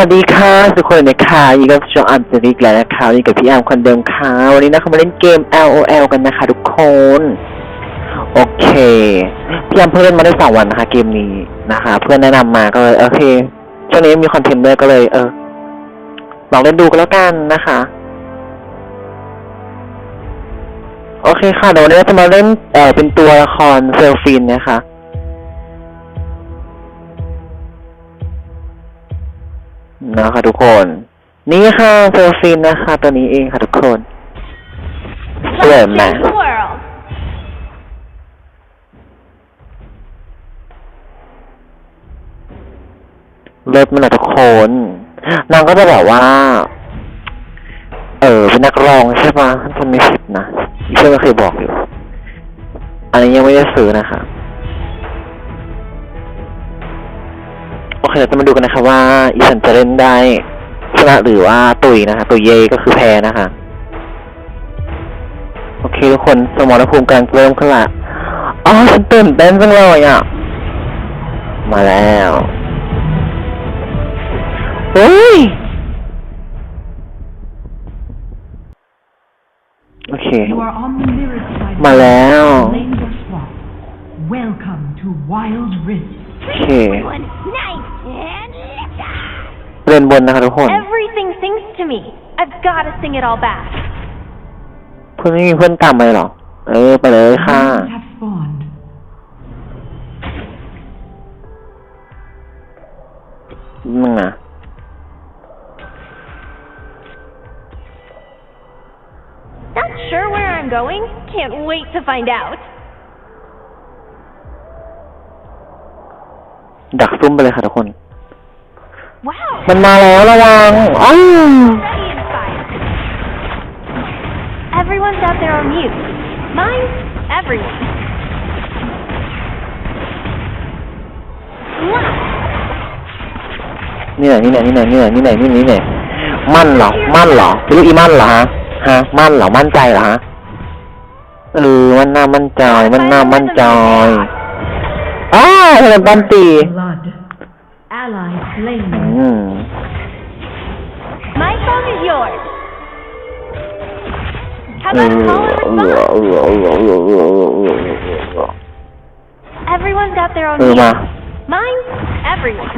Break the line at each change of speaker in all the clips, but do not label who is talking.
วัสดีค่ะทุกคนนะคะอยู่กับช่องอัมสติกแล้วนะคะยู่กับพี่อมคนเดิมค่ะ วันนี้นะคะมาเล่นเกม LOL กันนะคะ ทุกคน โอเค พี่อมเพิ่งเล่นมาได้สองวันนะคะ เกมนี้นะคะ เพื่อนแนะนำมาก็เลยโอเค ช่วงนี้มีคอนเทนต์ด้วยก็เลย เออ ลองเล่นดูกันแล้วกันนะคะ โอเคค่ะเดี๋ยววันนี้เราจะมาเล่นเออเป็นตัวละครเซลฟินนะคะ นะคะทุกคน นี่ค่ะเซลฟินนะคะ ตัวนี้เองค่ะทุกคนสวยไหมเลิศมากทุกคนนางก็จะแบบว่า เออเป็นนักร้องใช่ปะถ้าจำไม่ผิดนะเพื่อนก็เคยบอกอยู่ อันนี้ยังไม่ได้ซื้อนะคะ เคเราจะมาดูกันนะคะว่าอีสันจะเล่นได้ชนะหรือว่าตุยนะคะตุยเย่ก็คือแพ้นะคะโอเคทุกคนสมรภูมิกำลังเริ่มขึ้นละอ๋อฉันตื่นเต้นจังเลยอะมาแล้วเฮ้ยโอเค
You are on the mirror side.
มาแล้ว
Claim your swap. Welcome to Wild Rift.
โอเค เรียนบนนะคะทุกคน
Everything sings to me. I've got to sing it all back.
เพื่อนไม่มีเพื่อนตามไปหรอ เออ ไปเลยค่ะ
Minions have spawned.
มึงอะ
Not sure where I'm going. Can't wait to find out.
ดักซุ่มไปเลยค่ะทุกคน
Wow.
มันมาแล้วระวังอ้าว
Already inspired. Everyone's out there on mute. Mine, everyone. Wow.
นี่ไหนนี่ไหนนี่ไหนนี่ไหนนี่ไหนนี่ไหนนี่ไหนมั่นเหรอ มั่นเหรอเป็นลูกอีมั่นเหรอฮะ ฮะ มั่นเหรอ มั่นใจเหรอฮะ เออ มันน่ามั่นใจ มันน่ามั่นใจอ้าวทำไมปันตี
Blood. Ally
อื
slain.
ม
My song is yours. How
เอ
about
อ
call and
เออ
response?
เออเออเออเออเออเออ
Everyone's got their own
เออ
mute.
มา
Mine, everyone.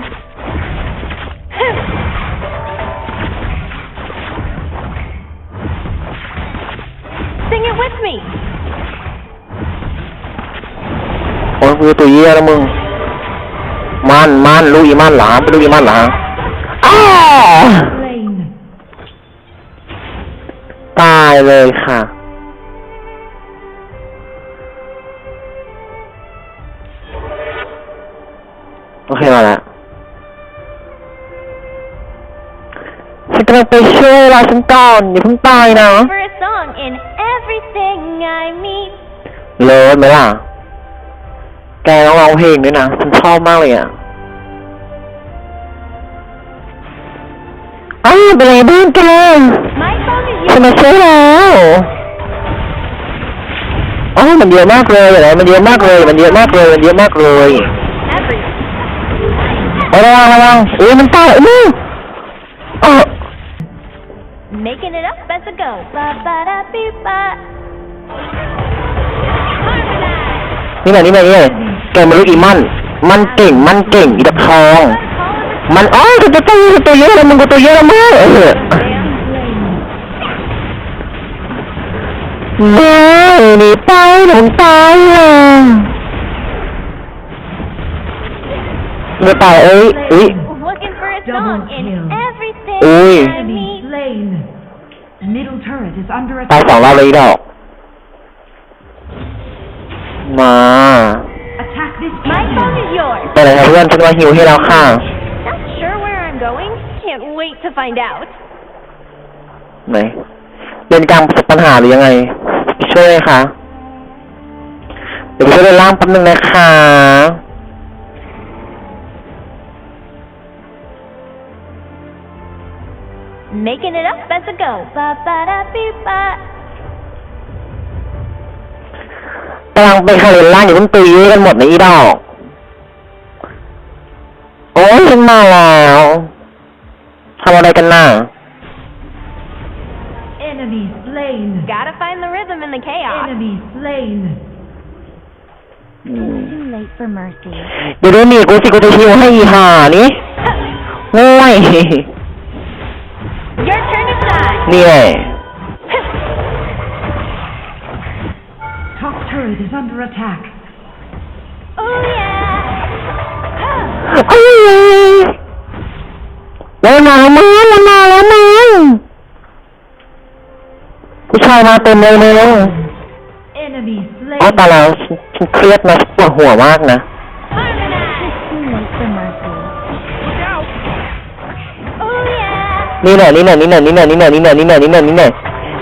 Sing it with me.
โอ้ยคือตั วเยี่ยแล้วมึงมันมันลูกอีมันเหรอเป็นลูกอีมันเหรออ้าว
Slain.
ตายเลยค่ะ โอเคมาแล้วฉันกำลังไปช่วยเราฉันก่อนอย่าเพิ่งตายนะ
For a song in everything I meet.
เลิศไหมล่ะ แกต้องร้องเพลงด้วยนะฉันชอบมากเลยอะอ้าวเป็นไงบ้างแก
My song is
ฉัน
yours.
มาช่วยแล้วอ๋อมันเยอะมากเลยเหรอมันเยอะมากเลย มันเยอะมากเลย มันเยอะมากเลย
Everyone.
เอาระวังระวังเอ้ยมันตายอื้อเออ
Making it up as I go. Ba ba da beep ba.
นี่แหละนี่แหละนี่แหละแกมันลูกอีมันมันเก่งมันเก่งอีดักทอง มันอ๋อตัวตัวตัวตัวเยอะเลยมึงกูตัวเยอะแล้วมึงเออ
Slain.
ไม่หนีไปหลงตายอะไม่ตายเอ้ยเอ้ย
Double kill.
everything
Ui.
I
Enemy slain. Middle turret is under
ตาย
attack.
สองรอบเลยอีดอก เลยครับเพื่อนฉันมาหิวให้แล้วค่ะ
Not sure where I'm going. Can't wait to find out.
ไหนเป็นกลางประสบปัญหาหรือยังไง ช่วยไหมคะเดี๋ยวไปช่วยเดินล่างแป๊บนึงนะคะ
Making it up as I go. Ba ba da beep ba.
กำลังไปคาเรนล่างอย่าเพิ่งตีเยอะกันหมดในะอีดอก โอ้ยฉันมาแล้วทำอะไรกันน่ะ
Enemy slain.
Gotta find the rhythm in the chaos.
Enemy slain.
อืม
Too late for mercy.
เดี๋ยวดูนี่กูสิกูจะฮิวให้อีห่านี่โง่ย
Your turn to shine.
นี่แหละ
Top turret is under attack.
oh yeah.
เอ้ยแล้วมาแล้วมึงแล้วมาแล้วมึงผู้ชายมาเต็มเลยมึง
Enemy
อ๋อ
slain.
ตายแล้วฉันฉันเครียดนะปวดหัวมากนะ
Harmonize. Too late for mercy. Oh yeah.
นี่แหละนี่แหละนี่แหละนี่แหละนี่แหละนี่แหละนี่แหละนี่แหละนี่แหละ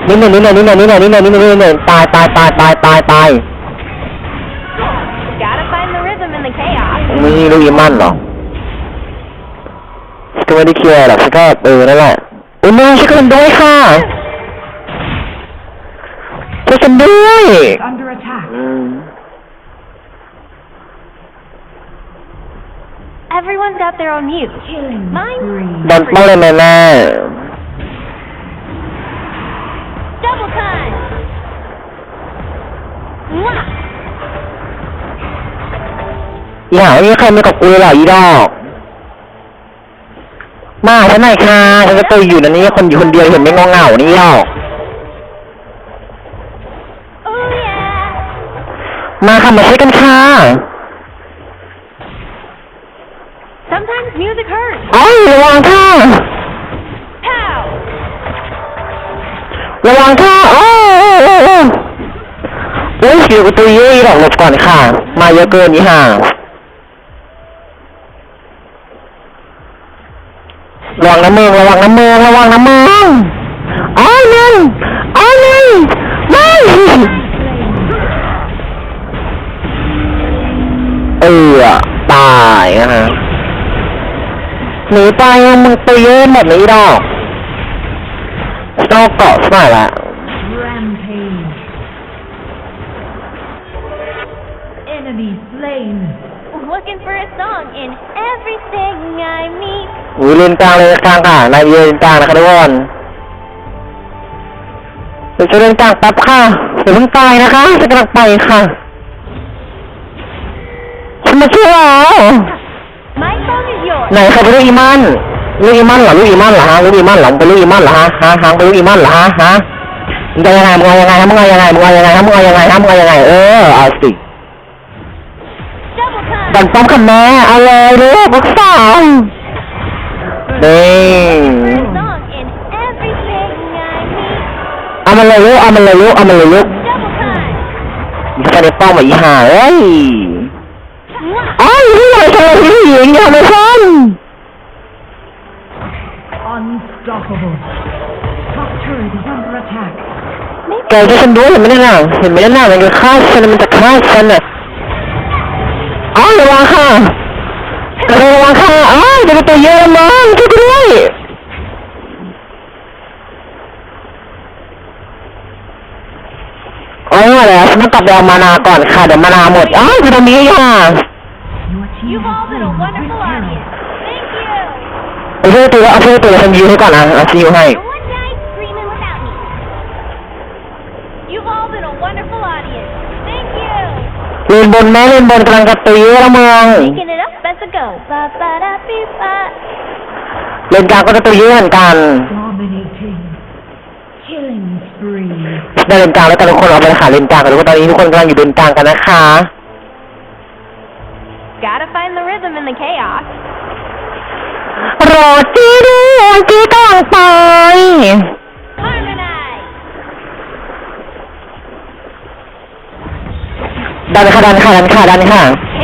นี่แหละนี่แหละนี่แหละนี่แหละนี่แหละนี่แหละนี่แหละตายตายตายตายตายตาย ไม่รู้อีมันเหรอฉันก็ไม่ได้เคลียร์หรอกฉันก็เออนั่นแหละอุ้ยมึงช่วยกันด้วยค่ะช่วยกันด้วย
Under attack.
อืม
Everyone's got their own mute.
Killing
Mine?
โดนป้องเลยแม่แม่ อีหาไม่มีใครมากับกูเลยเหรออีดอกมาฉันหน่อยค่ะฉันก็ตัวอยู่นะนี่คนอยู่คนเดียวเห็นไหม่งงเหงาๆนี่ดอก
Oh yeah.
มาค่ะมาช่วยกันค่ะ
Sometimes music hurts.
โอ้ยระวังค่ะ
Pow.
ระวังค่ะโอ้ยโอ้ยโอ้ยโอ้ยเสียกูตัวเยอะอีดอกหลบก่อนค่ะ มาเยอะเกินนี่ห่า ระวังน้ำเมืองระวังน้ำเมืองระวังน้ำเมืองอ้อยหนึ่งอ้อยหนึ่งไม่เออตายนะฮะหนีไปมึงไปเยอะหมดเลยอีดอกต้องเกาะสมัยละ
ล
Looking for a song in everything I meet.
อุ้ยเลนกลางเลยกลางค่ะนายเลนกลางนะคะทุกคนเดี๋ยวจะเลนกลางแป๊บค่ะเดี๋ยวเพิ่งตายนะคะจะกำลังไปค่ะฉันมาช่วยแล้ว
My song is yours.
ไหนใครเป็นลูกอีมันลูกอีมันเหรอลูกอีมันเหรอฮะลูกอีมันเหรอมึงเป็นลูกอีมันเหรอฮะฮะฮะมึงเป็นลูกอีมันเหรอฮะฮะมึงจะยังไงมึงเอายังไงฮะมึงเอายังไงมึงเอายังไงฮะมึงเอายังไงฮะมึงเอายังไงเออเอาสิ
Double time.
ดันป้อมค่ะแม่เอาเลยลูกลูกสาว นี่
For a song in everything I meet.
เอามันเลยลูกเอามันเลยลูกเอามันเลยลูก
Double time.
มีใครในป้อมมาอีห่าเอ้ย
Mwah.
อ้าวพี่ใหญ่ชายผู้หญิงอย่ามาซ้ำ
Unstoppable. Top turret is under attack.
แกจะฉันดูเห็นไหมเนี่ยน่ะเห็นไหมเนี่ยน่ะมันจะฆ่าฉันมันจะฆ่าฉันน่ะอ้าวระวังค่ะ ระวังค่ะอ้าวจะเป็นตัวเยอะแล้วมั้งช่วยด้วยโอ้ยแล้วฉันต้องกลับไปเอามานาก่อนค่ะ เดี๋ยวมานาหมดอ้าวอยู่ตรงนี้ค่ะ
You've all been a wonderful audience. Thank you.
เอาช่วยตัวเอาช่วยตัวฉันยืนให้ก่อนนะเอาชิวให้
No one died screaming without me. You've all been a wonderful audience. Thank you.
เล่นบนแม่เล่นบนกำลังจะตีแล้วเมือง
Picking it up as I go. Ba ba da be ba.
เล่นกางก็จะตีเยอะเหมือนกัน
Dominating. Killing spree.
ได้เล่นกลางแล้วกันทุกคนเอาไปค่ะเล่นกลางกันทุกคนตอนนี้ทุกคนกำลังอยู่เดินกลางกันนะคะ
Gotta find the rhythm in the chaos.
รอจีดูจีต้องไป
Harmonize.
ดันค่ะดันค่ะดันค่ะดันค่ะ
K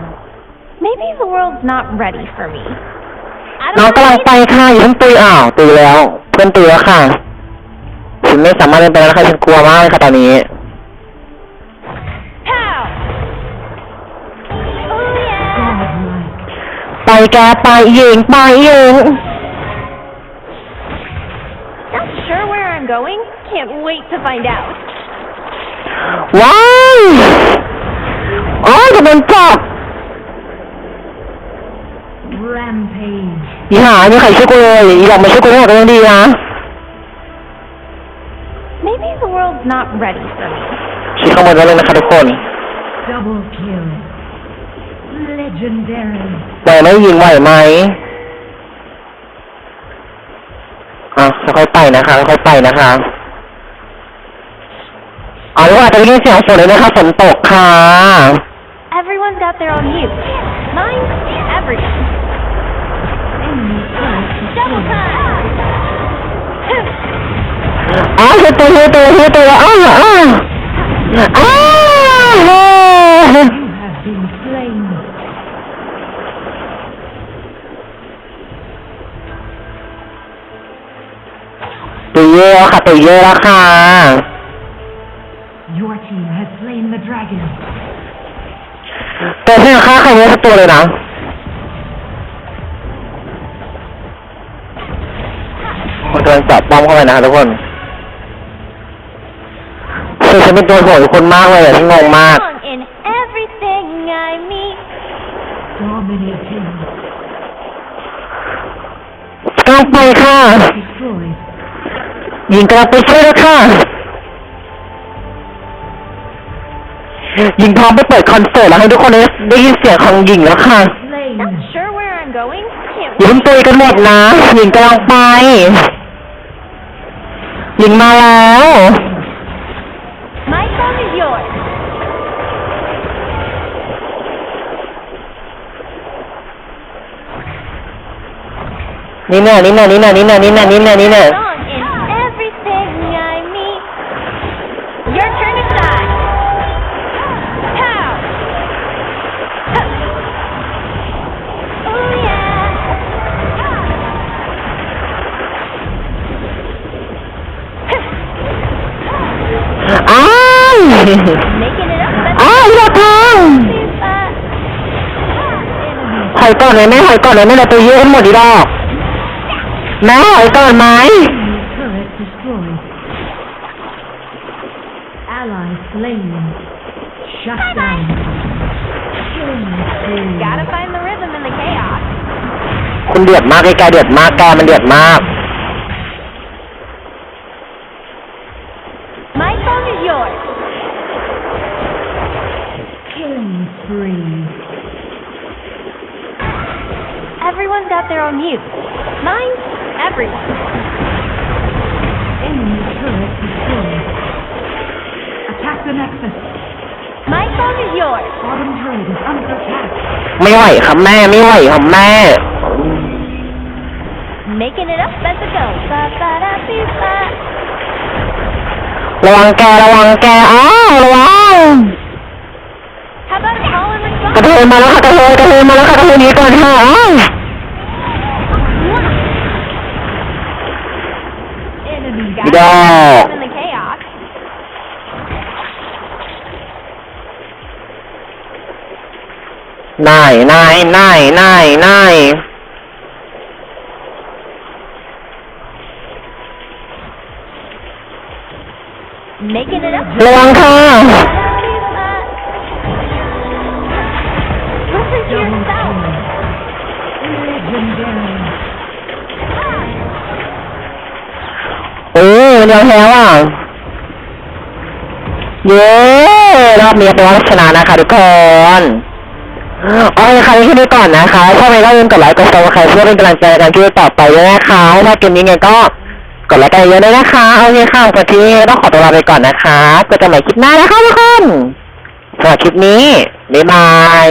the
world's world's not ready for me. I
น้อง
don't
กำลัง
know
ไปค่ะอย่าเพิ่งตุยอ้าวตุยแล้ว เพื่อนตุยแล้วค่ะฉันไม่สามารถเดินไปแล้วค่ะฉันกลัวมากเลยค่ะตอนนี้
how. Oh yeah.
Godlike.
ไปแกไปหญิงไปหญิง
Not sure where I'm going. Can't wait to find out.
ว้ายโอ้ยจะโดนจับ
Rampage.
อีหามีใครช่วยกูเลยอีหลอกมาช่วยกูหน่อยก็ยังดีนะ
Maybe the world's not ready for me.
ชี้ข้างบนไว้เลยนะคะทุกคน
Double kill. Legendary.
ไหวไหมหญิงไหวไหมอะค่อยๆไปนะคะค่อยๆไปนะคะเอาละว่าจะได้ยินเสียงฝนเลยนะคะฝนตกค่ะ
Everyone's got their own use. Mine, everyone.
อ้าวตัวตัวตัวตัวตัวอ้าวอ้าวอ้าว
You have been slain.
ตัวเยอะค่ะตัวเยอะแล้วค่ะ
Your team has slain the dragon.
ตัวที่ฆ่าใครไม่สักตัวเลยนะ มันกำลังจับป้อมเข้าไปนะคะทุกคนคือฉันเป็นตัวโหดทุกคนมากเลยอะฉันงงมาก
Wrong in everything I meet.
Dominating.
กำลังไปค่ะ
Destroyed.
ยิงกำลังไปช่วยแล้วค่ะ ยิงพร้อมไปเปิดคอนเสิร์ตแล้วให้ทุกคนได้ได้ยินเสียงของยิงแล้วค่ะ
Slain.
Not sure where I'm going. Can't
อย่า
wait.
เพิ่งตุยกันหมดนะยิงกำลังไป ยิงมาแล้ว
My phone is yours.
นี่แน่นี่แน่นี่แน่นี่แน่นี่แน่นี่แน่นี่แน่
Wrong in
อ้าวอย่าทอง
Enemy
หอยก่อนเลยแม่หอยก่อนเลยแม่เราไปเยอะให้หมดดีดอกแม่หอยก่อนไหม
Enemy turret destroyed. Ally slain. Shut down. Killing spree.
Gotta find the rhythm in the chaos.
คุณเดือดมากไอ้กายเดือดมากแกมันเดือดมาก
Attack the Nexus.
My phone is yours.
Bottom turret is under attack.
ไม่ไหวครับแม่ไม่ไหวครับแม่
Making it up as it goes. Ba ba da boo ba.
ระวังแกระวังแกอ้าวระวัง
How about a call and
กระ
response?
เทยมาแล้วค่ะกระเทยกระเทยมาแล้วค่ะกระเทยหนี้ก่อนค่ะอ้าว
Enemy
Gotta
Yeah.
find the rhythm
นายนายนายนายนาย
Making it up.
ระวังค่ะ
Listen to
double
yourself.
kill. Legendary.
โอ้ยมันยังแพ้ว่ะ เย้ รอบนี้เป็นว่าชนะนะคะทุกคน โอเคค่ะนี่แค่นี้ก่อนนะคะถ้าไม่ก็ย่าลืมกดไลค์กดซับสไครต์เพื่อเป็นกำลังใจในการช่วยต่อไปด้วยนะคะถ้าเกมนี้ไงก็กดไลค์กันเยอะๆด้วยนะคะโอเคค่ะวันที่นี้ต้องขอตัวลาไปก่อนนะคะเจอกันใหม่คลิปหน้านะคะทุกคนสำหรับคลิปนี้บ๊ายบาย